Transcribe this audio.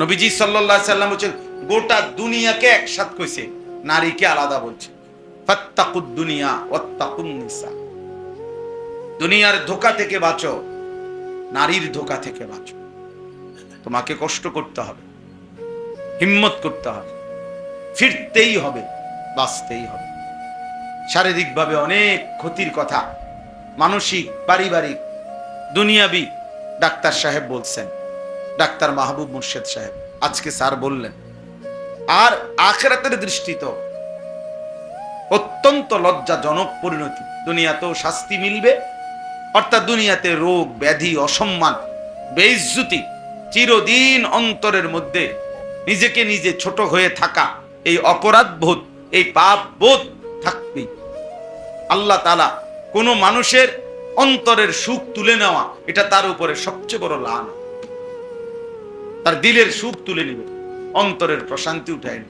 নবীজি আলাইহি সাল্লাম বলছেন, গোটা দুনিয়াকে একসাথ কইছে। নারীকে আলাদা বলছে। দুনিয়ার ধোকা থেকে বাঁচো, নারীর ধোকা থেকে বাঁচো। তোমাকে কষ্ট করতে হবে, হিম্মত করতে হবে, ফিরতেই হবে, বাঁচতেই হবে। শারীরিকভাবে অনেক ক্ষতির কথা, মানসিক, পারিবারিক, দুনিয়াবি ডাক্তার সাহেব বলছেন। ডাক্তার মাহবুব মুর্শেদ সাহেব, আজকে স্যার বললেন, আর আখেরাতের দৃষ্টি তো অত্যন্ত লজ্জাজনক পরিণতি। দুনিয়াতেও শাস্তি মিলবে, অর্থাৎ দুনিয়াতে রোগ, ব্যাধি, অসম্মান, বেইজ্জুতি চিরদিন অন্তরের মধ্যে নিজেকে নিজে ছোট হয়ে থাকা এই অপরাধ বোধ এই পাপ বোধ থাকবেই। আল্লাহ তালা কোনো মানুষের অন্তরের সুখ তুলে নেওয়া, এটা তার উপরে সবচেয়ে বড় লান তার দিলের সুখ তুলে নিবে অন্তরের প্রশান্তি উঠায়